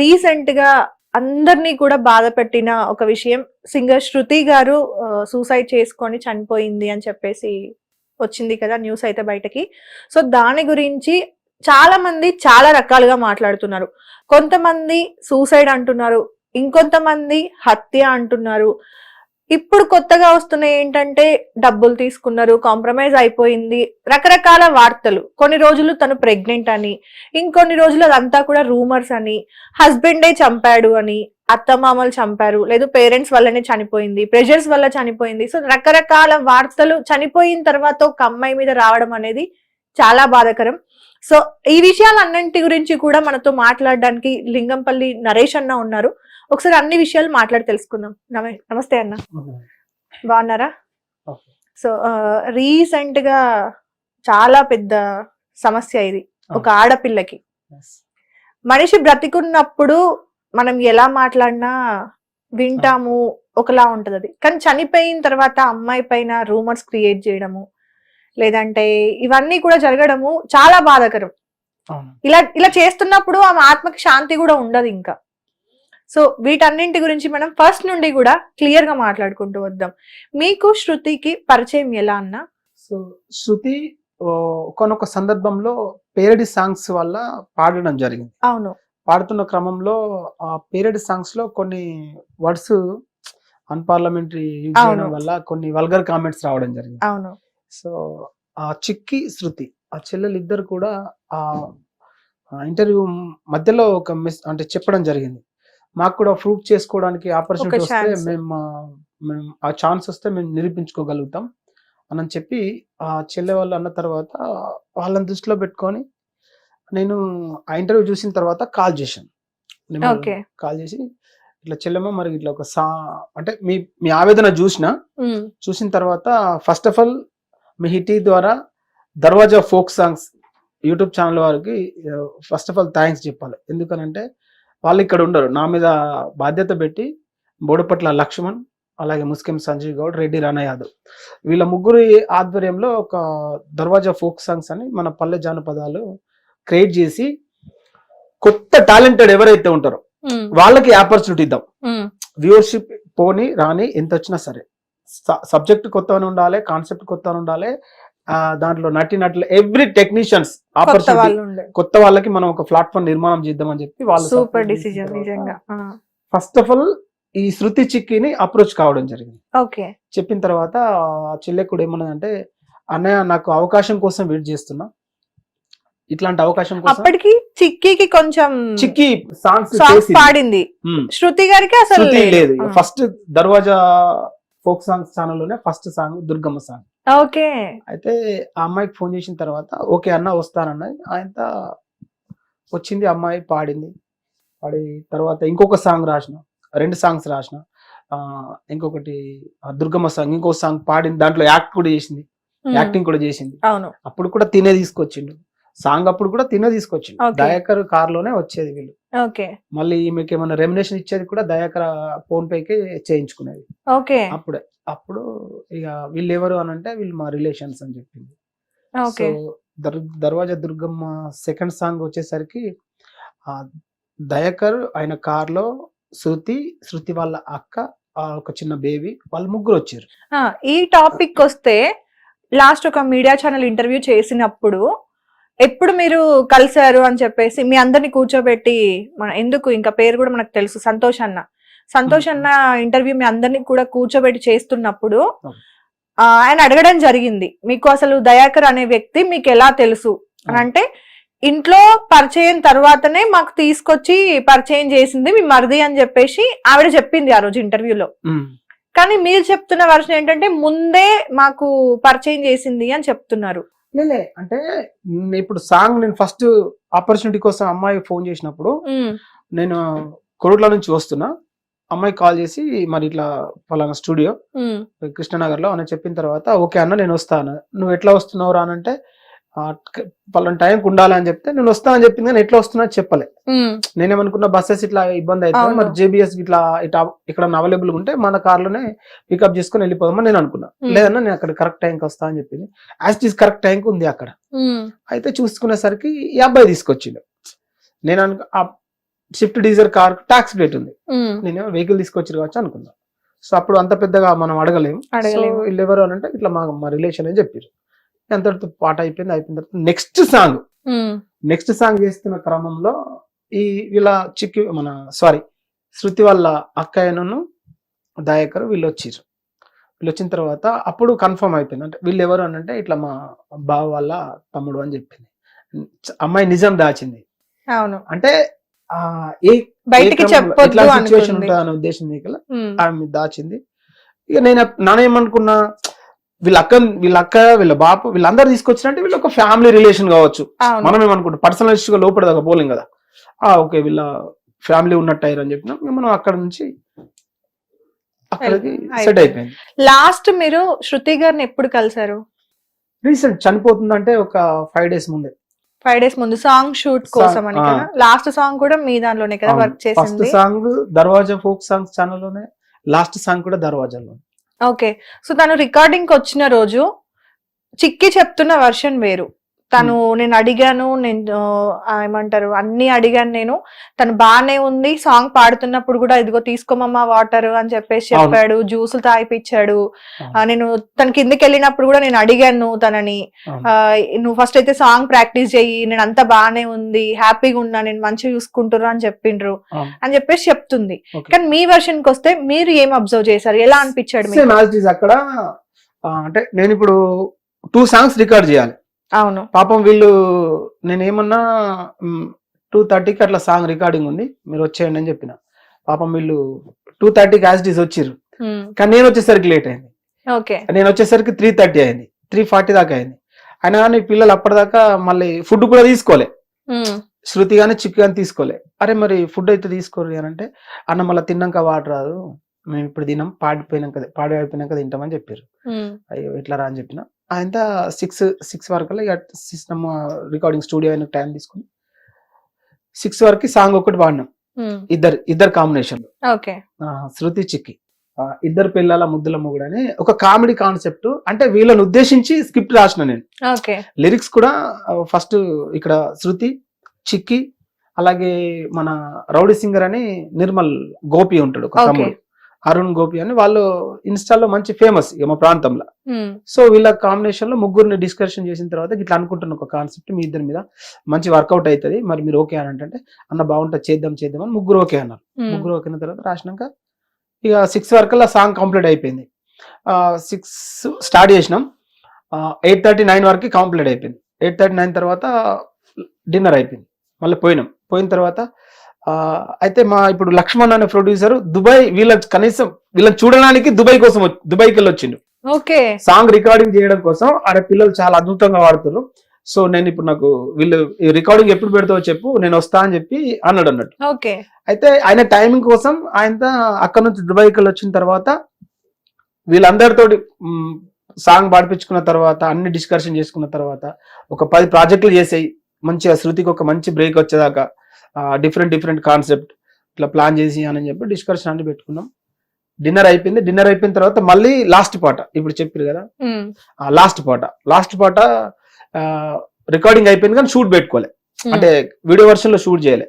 రీసెంట్గా అందరినీ కూడా బాధ పెట్టిన ఒక విషయం సింగర్ శృతి గారు సూసైడ్ చేసుకొని చనిపోయింది అని చెప్పేసి వచ్చింది కదా న్యూస్ అయితే బయటకి. సో దాని గురించి చాలా మంది చాలా రకాలుగా మాట్లాడుతున్నారు. కొంతమంది సూసైడ్ అంటున్నారు ఇంకొంతమంది హత్య అంటున్నారు. ఇప్పుడు కొత్తగా వస్తున్నాయి ఏంటంటే డబ్బులు తీసుకున్నారు కాంప్రమైజ్ అయిపోయింది రకరకాల వార్తలు. కొన్ని రోజులు తను ప్రెగ్నెంట్ అని ఇంకొన్ని రోజులు అదంతా కూడా రూమర్స్ అని హస్బెండే చంపాడు అని అత్తమామలు చంపారు లేదు పేరెంట్స్ వల్లనే చనిపోయింది ప్రెషర్స్ వల్ల చనిపోయింది. సో రకరకాల వార్తలు చనిపోయిన తర్వాత ఒక అమ్మాయి మీద రావడం అనేది చాలా బాధాకరం. సో ఈ విషయాలన్నింటి గురించి కూడా మనతో మాట్లాడడానికి లింగంపల్లి నరేష్ అన్న ఉన్నారు. ఒకసారి అన్ని విషయాలు మాట్లాడి తెలుసుకుందాం. నమ- నమస్తే అన్న. బాగున్నారా. సో రీసెంట్గా చాలా పెద్ద సమస్య ఇది. ఒక ఆడపిల్లకి. మనిషి బ్రతికున్నప్పుడు మనం ఎలా మాట్లాడినా వింటాము ఒకలా ఉంటది అది కానీ చనిపోయిన తర్వాత అమ్మాయి పైన రూమర్స్ క్రియేట్ చేయడము లేదంటే ఇవన్నీ కూడా జరగడము చాలా బాధాకరం. ఇలా ఇలా చేస్తున్నప్పుడు ఆమె ఆత్మకి శాంతి కూడా ఉండదు ఇంకా. సో వీటన్నింటి గురించి మనం ఫస్ట్ నుండి కూడా క్లియర్గా మాట్లాడుకుంటూ వద్దాం. మీకు శృతికి పరిచయం ఎలా అన్నా? సో శృతి ఓ, ఒకానొక సందర్భంలో పేరడి సాంగ్స్ వల్ల పాడడం జరిగింది. అవును. పాడుతున్న క్రమంలో ఆ పేరడి సాంగ్స్లో కొన్ని వర్డ్స్ అన్పార్లమెంటరీ యూజ్ చేయడం అవును. వల్ల కొన్ని వల్గర్ కామెంట్స్ రావడం జరిగింది. అవును. సో ఆ చిక్కి శృతి ఆ చెల్లెలు ఇద్దరు కూడా ఆ ఇంటర్వ్యూ మధ్యలో ఒక మిస్ అంటే చెప్పడం జరిగింది. మాకు కూడా ప్రూవ్ చేసుకోవడానికి ఆపర్చునిటీ వస్తే. మేము మేము ఆ ఛాన్స్ వస్తే మేము నిరూపించుకోగలుగుతాం అని చెప్పి ఆ చెల్లె వాళ్ళు అన్న తర్వాత వాళ్ళని దృష్టిలో పెట్టుకొని నేను ఆ ఇంటర్వ్యూ చూసిన తర్వాత కాల్ చేశాను. కాల్ చేసి ఇట్లా చెల్లెమ్మ మరి ఇట్లా ఒక సా అంటే మీ మీ ఆవేదన చూసిన చూసిన తర్వాత ఫస్ట్ ఆఫ్ ఆల్ మీ హిటీ ద్వారా Darwaja folk songs YouTube channel వారికి ఫస్ట్ ఆఫ్ ఆల్ థ్యాంక్స్ చెప్పాలి. ఎందుకనంటే వాళ్ళు ఇక్కడ ఉండరు. నా మీద బాధ్యత పెట్టి బోడపట్ల లక్ష్మణ్ అలాగే ముస్కిం సంజయ్ గౌడ్ రెడ్డి రానా యాదవ్ వీళ్ళ ముగ్గురు ఆధ్వర్యంలో ఒక దర్వాజా ఫోక్ సాంగ్స్ అని మన పల్లె జానపదాలు క్రియేట్ చేసి కొత్త టాలెంటెడ్ ఎవరైతే ఉంటారో వాళ్ళకి ఆపర్చునిటీ ఇద్దాం. వ్యూవర్షిప్ పోని రాని ఎంత వచ్చినా సరే సబ్జెక్ట్ కొత్తగానే ఉండాలి కాన్సెప్ట్ కొత్తగా ఉండాలి దాంట్లో నటి నటులు ఎవ్రీ టెక్నీషియన్స్ కొత్త ఆపర్చునిటీ కొత్త వాళ్ళకి మనం ఒక ప్లాట్ఫామ్ నిర్మాణం చేద్దామని చెప్పి వాళ్ళు సూపర్ డిసిజన్ నిజంగా. ఫస్ట్ ఆఫ్ ఆల్ ఈ శృతి చిక్కిని అప్రోచ్ కావడం జరిగింది. ఓకే. చెప్పిన తర్వాత ఆ చెల్లె కూడా ఏమన్నదంటే అన్నయ్య నాకు అవకాశం కోసం వెయిట్ చేస్తున్నా. ఇట్లాంటి అవకాశం అప్పటికి చిక్కీకి కొంచెం చిక్కి సాంగ్స్ పాడింది. శృతి గారికి అసలు లేదు. First Darwaja folk songs ఛానల్లోనే first song Durgamma song okay. అయితే ఆ అమ్మాయికి ఫోన్ చేసిన తర్వాత ఓకే అన్న వస్తానన్నది ఆయన వచ్చింది అమ్మాయి పాడింది. పాడి తర్వాత ఇంకొక సాంగ్ రాసిన రెండు సాంగ్స్ రాసిన. ఇంకొకటి దుర్గమ్మ సాంగ్ ఇంకో సాంగ్ పాడింది దాంట్లో యాక్ట్ కూడా చేసింది. యాక్టింగ్ కూడా చేసింది. అవును. అప్పుడు కూడా తినే తీసుకొచ్చిండు. సాంగ్ అప్పుడు కూడా తినే తీసుకొచ్చిండు. దయాకర్ కార్లోనే వచ్చేది వీళ్ళు. ఓకే. మళ్ళీ ఈమెకి ఏమైనా రెమినేషన్ ఇచ్చేది కూడా దయాకర్ ఫోన్ పేకి చేయించుకునేది. ఓకే. అప్పుడే. అప్పుడు ఇక వీళ్ళు ఎవరు అని అంటే వీళ్ళు మా రిలేషన్స్ అని చెప్పింది. ఓకే. సో దర్ దర్వాజా దుర్గమ్మ సెకండ్ సాంగ్ వచ్చేసరికి ఆ దయాకర్ ఆయన కార్లో శృతి శృతి వాళ్ళ అక్క ఆ ఒక చిన్న బేబీ వాళ్ళ ముగ్గురు వచ్చారు. ఈ టాపిక్ వస్తే లాస్ట్ ఒక మీడియా ఛానల్ ఇంటర్వ్యూ చేసినప్పుడు ఎప్పుడు మీరు కలిశారు అని చెప్పేసి మీ అందరిని కూర్చోబెట్టి మన ఎందుకు? ఇంకా పేరు కూడా మనకు తెలుసు. సంతోష్ అన్న. సంతోష్ అన్న ఇంటర్వ్యూ మీ అందరిని కూడా కూర్చోబెట్టి చేస్తున్నప్పుడు ఆయన అడగడం జరిగింది మీకు అసలు దయాకర్ అనే వ్యక్తి మీకు ఎలా తెలుసు? అని అంటే ఇంట్లో పరిచయం తర్వాతనే మాకు తీసుకొచ్చి పరిచయం చేసింది మీ మరిది అని చెప్పేసి ఆవిడ చెప్పింది ఆ రోజు ఇంటర్వ్యూలో. కానీ మీరు చెప్తున్న వర్షన్ ఏంటంటే ముందే మాకు పరిచయం చేసింది అని చెప్తున్నారు. లేలే అంటే ఇప్పుడు సాంగ్ నేను ఫస్ట్ ఆపర్చునిటీ కోసం అమ్మాయి ఫోన్ చేసినప్పుడు నేను కొరుట్ల నుంచి వస్తున్నా. అమ్మాయి కాల్ చేసి మరి ఇట్లా ఫలానా స్టూడియో కృష్ణనగర్లో అని చెప్పిన తర్వాత ఓకే అన్న నేను వస్తాను. నువ్వు ఎట్లా వస్తున్నావు రా అని అంటే "ఆ, క- పలానా టైంకి ఉండాలి అని చెప్తే నేను వస్తానని చెప్పింది కానీ ఎట్లా వస్తున్నా అని చెప్పలే. నేనేమనుకున్న బస్సెస్ ఇట్లా ఇబ్బంది అవుతుంది. మరి జేబీఎస్ ఇట్లా ఇట్లా ఇక్కడ అవైలబుల్ ఉంటే మన లోనే పికప్ చేసుకుని వెళ్ళిపోదామని నేను అనుకున్నా. లేదన్నా నేను అక్కడ కరెక్ట్ టైంకి వస్తా అని చెప్పింది. యాజ్ ఇట్ ఈస్ కరెక్ట్ టైంకి ఉంది అక్కడ. అయితే చూసుకునేసరికి ఈ అబ్బాయి తీసుకొచ్చిండు. నేను అనుకు shift diesel car tax plate ఉంది. ఉమ్, నేను వెహికల్ తీసుకొచ్చి కావచ్చు అనుకున్నా సో అప్పుడు అంత పెద్దగా మనం అడగలేము. వీళ్ళు ఎవరు అని అంటే ఇట్లా మా మా రిలేషన్ అని చెప్పారు. అంతటితో పాట అయిపోయింది అయిపోయిన తర్వాత నెక్స్ట్ సాంగ్ నెక్స్ట్ సాంగ్ చేస్తున్న క్రమంలో ఈ వీళ్ళ చిక్కి మన సారీ శృతి వాళ్ళ అక్కయ్యను దయాకర్ వీళ్ళు వచ్చారు. వీళ్ళు వచ్చిన తర్వాత అప్పుడు కన్ఫర్మ్ అయిపోయింది. అంటే వీళ్ళు ఎవరు అని అంటే ఇట్లా మా బావ వాళ్ళ తమ్ముడు అని చెప్పింది. అమ్మాయి నిజం దాచింది. అవును. అంటే బయటికి చెప్పొద్దు సిచ్యువేషన్ అనుకుంది. ఉంటుంది అనే ఉద్దేశం ఆమె దాచింది. ఇక నేను నానేమనుకున్నా వీళ్ళ అక్క వీళ్ళ అక్క వీళ్ళ బాపు వీళ్ళందరూ తీసుకొచ్చినట్టే వీళ్ళు ఒక ఫ్యామిలీ రిలేషన్ కావచ్చు. మనం ఏమనుకుంటాం పర్సనలిస్ట్గా లోపల దాకా పోలేం కదా. ఆ ఓకే వీళ్ళ ఫ్యామిలీ ఉన్నట్టు అయ్యారు అని చెప్పినా మనం అక్కడ నుంచి అక్కడికి. సెట్ అయిపోయింది. లాస్ట్ మీరు శృతి గారిని ఎప్పుడు కలిసారు రీసెంట్ చనిపోతుందంటే ఒక ఫైవ్ డేస్ ముందే. ఫైవ్ డేస్ ముందు సాంగ్ షూట్ కోసం అని లాస్ట్ సాంగ్ కూడా మీ దానిలోనే కదా వర్క్ చేసింది? సాంగ్ దర్వాజా ఫోక్ సాంగ్స్ ఛానల్లోనే లాస్ట్ సాంగ్ కూడా దర్వాజాలో ఓకే సో తను రికార్డింగ్కి వచ్చిన రోజు చిక్కి చెప్తున్న వర్షన్ వేరు. తను నేను అడిగాను నేను ఏమంటారు అన్ని అడిగాను నేను. తను బానే ఉంది సాంగ్ పాడుతున్నప్పుడు కూడా ఇదిగో తీసుకోమమ్మా వాటర్ అని చెప్పేసి. చెప్పాడు జ్యూసులు తాగిపించాడు నేను తన కిందకి వెళ్ళినప్పుడు కూడా నేను అడిగాను తనని నువ్వు ఫస్ట్ అయితే సాంగ్ ప్రాక్టీస్ చెయ్యి నేను అంతా బానే ఉంది హ్యాపీగా ఉన్నా నేను మంచిగా చూసుకుంటున్నా అని చెప్పిండ్రు. అని చెప్పేసి చెప్తుంది. కానీ మీ వర్షన్కి వస్తే మీరు ఏం అబ్జర్వ్ చేశారు? ఎలా అనిపించాడు అక్కడ అంటే నేను ఇప్పుడు టూ సాంగ్స్ రికార్డ్ చేయాలి. అవును. పాపం వీళ్ళు నేను ఏమన్నా టూ థర్టీకి అట్లా సాంగ్ రికార్డింగ్ ఉంది మీరు వచ్చేయండి అని చెప్పిన. పాపం వీళ్ళు టూ థర్టీకి యాజ్ ఇస్ వచ్చిర్రు. కానీ నేను వచ్చేసరికి లేట్ అయింది. నేను వచ్చేసరికి త్రీ థర్టీ అయింది త్రీ ఫార్టీ దాకా అయింది. అయినా కానీ పిల్లలు అప్పటిదాకా మళ్ళీ ఫుడ్ కూడా తీసుకోలే. శృతి కానీ చిక్కు కానీ తీసుకోలే. అరే మరి ఫుడ్ అయితే తీసుకోరు అని అంటే అన్న మళ్ళీ తిన్నాక వాటర్ రాదు. మేము ఇప్పుడు తిన్నాం పాడిపోయినాక పాడి అయిపోయినాక తింటామని చెప్పారు అయ్యో ఎట్లా రా అని చెప్పిన. ఆయన సిక్స్ సిక్స్ వరకు ఇక సిస్టమ్ రికార్డింగ్ స్టూడియో అయిన టైం తీసుకుని సిక్స్ వరకు సాంగ్ ఒకటి పాడినాం. ఇద్దరు ఇద్దరు కాంబినేషన్ శృతి చిక్కి. ఇద్దరు పిల్లల ముద్దుల మొగుడు అని ఒక కామెడీ కాన్సెప్ట్ అంటే వీళ్ళని ఉద్దేశించి స్క్రిప్ట్ రాసిన నేను. లిరిక్స్ కూడా ఫస్ట్ ఇక్కడ శృతి చిక్కి అలాగే మన రౌడీ సింగర్ అని నిర్మల్ గోపి ఉంటాడు ఒక. తమ్ముడు. అరుణ్ గోపి అని వాళ్ళు ఇన్స్టాల్లో మంచి ఫేమస్ ఇక మా ప్రాంతంలో. సో వీళ్ళ కాంబినేషన్లో ముగ్గురిని డిస్కషన్ చేసిన తర్వాత ఇట్లా అనుకుంటున్న ఒక కాన్సెప్ట్ మీ ఇద్దరి మీద మంచి వర్కౌట్ అవుతుంది. మరి మీరు ఓకే అని అంటే అన్న బాగుంటుంది చేద్దాం చేద్దాం అని ముగ్గురు ఓకే అన్నారు. ముగ్గురు ఓకే అయిన తర్వాత రాసినాక ఇక సిక్స్ వరకు సాంగ్ కంప్లీట్ అయిపోయింది. సిక్స్ స్టార్ట్ చేసినాం. ఎయిట్ థర్టీ నైన్ వరకు కంప్లీట్ అయిపోయింది. ఎయిట్ థర్టీ నైన్ తర్వాత డిన్నర్ అయిపోయింది. మళ్ళీ పోయినాం. పోయిన తర్వాత అయితే మా ఇప్పుడు లక్ష్మణ్ అనే ప్రొడ్యూసర్ దుబాయ్ వీళ్ళ కనీసం వీళ్ళని చూడడానికి దుబాయ్ కోసం దుబాయ్కి వెళ్ళి వచ్చిండు. ఓకే. సాంగ్ రికార్డింగ్ చేయడం కోసం అరే పిల్లలు చాలా అద్భుతంగా వాడుతున్నారు సో నేను ఇప్పుడు నాకు వీళ్ళు రికార్డింగ్ ఎప్పుడు పెడతావో చెప్పు నేను వస్తా అని చెప్పి అన్నాడు అన్నట్టు. ఓకే. అయితే ఆయన టైమింగ్ కోసం ఆయన అక్కడ నుంచి దుబాయ్కి వెళ్ళి వచ్చిన తర్వాత వీళ్ళందరితోటి మ్, సాంగ్ పాడిపించుకున్న తర్వాత అన్ని డిస్కషన్ చేసుకున్న తర్వాత ఒక పది ప్రాజెక్టులు చేసాయి. మంచిగా శృతికి ఒక మంచి బ్రేక్ వచ్చేదాకా డిఫరెంట్ డిఫరెంట్ కాన్సెప్ట్ ఇట్లా ప్లాన్ చేసి అని చెప్పి డిస్కషన్ అన్ని పెట్టుకున్నాం. డిన్నర్ అయిపోయింది. డిన్నర్ అయిపోయిన తర్వాత మళ్ళీ లాస్ట్ పాట. ఇప్పుడు చెప్పారు కదా? లాస్ట్ పాట. లాస్ట్ పాట రికార్డింగ్ అయిపోయింది కానీ షూట్ పెట్టుకోలే. అంటే వీడియో వర్షన్లో షూట్ చేయలే.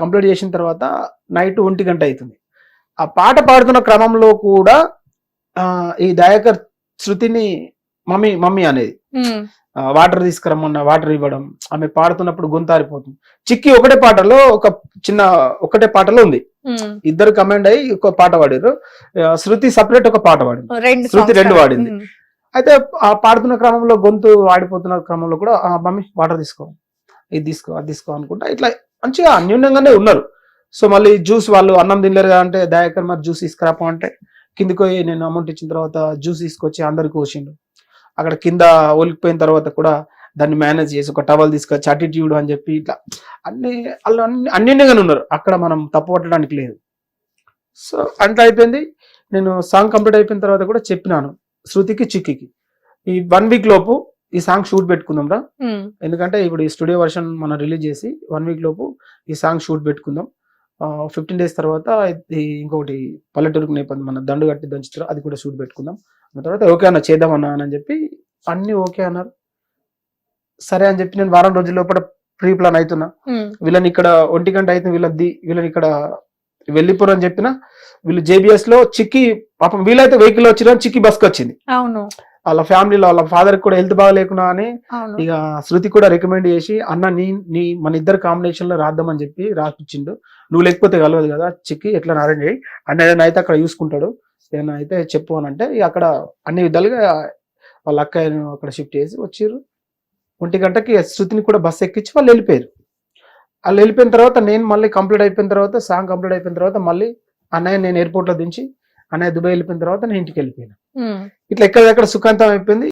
కంప్లీట్ చేసిన తర్వాత నైట్ ఒంటి గంట అవుతుంది ఆ పాట పాడుతున్న క్రమంలో కూడా ఈ దయాకర్ శృతిని మమ్మీ మమ్మీ అనేది వాటర్ తీసుకురమ్మన్న వాటర్ ఇవ్వడం ఆమె పాడుతున్నప్పుడు గొంతారిపోతుంది చిక్కి ఒకటే పాటలో ఒక చిన్న ఒకటే పాటలో ఉంది. ఇద్దరు కమాండ్ అయ్యి ఒక పాట పాడారు. శృతి సపరేట్ ఒక పాట పాడింది. శృతి రెండు. వాడింది. అయితే ఆ పాడుతున్న క్రమంలో గొంతు ఆడిపోతున్న క్రమంలో కూడా "ఆ, మమ్మీ వాటర్ తీసుకో. ఇది తీసుకో అది తీసుకో అనుకుంటా. ఇట్లా మంచిగా అన్యూన్యంగానే ఉన్నారు. సో మళ్ళీ జ్యూస్ వాళ్ళు అన్నం తినలేరు కదా అంటే దయాకర్ మరి జ్యూస్ తీసుకురాపో అంటే కిందికి పోయి నేను అమౌంట్ ఇచ్చిన తర్వాత జ్యూస్ తీసుకొచ్చి అందరికి పోసిండు. అక్కడ కింద ఒలికిపోయిన తర్వాత కూడా దాన్ని మేనేజ్ చేసి ఒక టవల్ తీసుకొచ్చి అటిట్యూడ్ అని చెప్పి ఇట్లా అన్ని వాళ్ళు అన్ని అన్యూన్యంగానే ఉన్నారు. అక్కడ మనం తప్పు పట్టడానికి లేదు. సో అంత అయిపోయింది. నేను సాంగ్ కంప్లీట్ అయిపోయిన తర్వాత కూడా చెప్పినాను. శృతికి చిక్కికి. ఈ వన్ వీక్ లోపు ఈ సాంగ్ షూట్ పెట్టుకుందాం రా. ఎందుకంటే ఇప్పుడు ఈ స్టూడియో వర్షన్ మనం రిలీజ్ చేసి వన్ వీక్ లోపు ఈ సాంగ్ షూట్ పెట్టుకుందాం. ఫిఫ్టీన్ డేస్ తర్వాత ఇంకొకటి పల్లెటూరుకు నేపథ్యం మన దండు కట్టి దంచుతారు అది కూడా షూట్ పెట్టుకుందాం. ఆ తర్వాత ఓకే అన్న చేద్దాం అన్న అని చెప్పి అన్ని ఓకే అన్నారు. సరే అని చెప్పి నేను వారం రోజుల లోపల ప్రీ ప్లాన్ అవుతున్నా వీళ్ళని ఇక్కడ ఒంటి గంట అయితే వీళ్ళని ది- వీళ్ళని ఇక్కడ వెళ్ళిపోరు అని చెప్పిన వీళ్ళు జేబిఎస్లో చిక్కి పాపం వీళ్ళైతే వెహికల్ వచ్చిన చిక్కి బస్కి వచ్చింది. అవును. వాళ్ళ ఫ్యామిలీలో వాళ్ళ ఫాదర్ కూడా హెల్త్ బాగాలేకున్నా అని ఇక శృతి కూడా రికమెండ్ చేసి అన్న నీ నీ మన ఇద్దరు కాంబినేషన్లో రాద్దామని చెప్పి రాసిచ్చిండు. నువ్వు లేకపోతే కలవదు కదా చిక్కి ఎట్లా అరేంజ్ అయ్యి అన్న ఏదైనా అయితే అక్కడ చూసుకుంటాడు. ఏదైనా అయితే చెప్పు అని అంటే ఇక అక్కడ అన్ని విధాలుగా వాళ్ళ అక్కయ్యను అక్కడ షిఫ్ట్ చేసి వచ్చిర్రు. ఒంటి గంటకి శృతిని కూడా బస్ ఎక్కించి వాళ్ళు వెళ్ళిపోయారు. వాళ్ళు వెళ్ళిపోయిన తర్వాత నేను మళ్ళీ కంప్లీట్ అయిపోయిన తర్వాత సాంగ్ కంప్లీట్ అయిపోయిన తర్వాత మళ్ళీ అన్నయ్య నేను ఎయిర్పోర్ట్లో దించి అన్నయ్య దుబాయ్ వెళ్ళిపోయిన తర్వాత నేను ఇంటికి వెళ్ళిపోయాను. ఇట్లా ఎక్కడెక్కడ సుఖాంతం అయిపోయింది.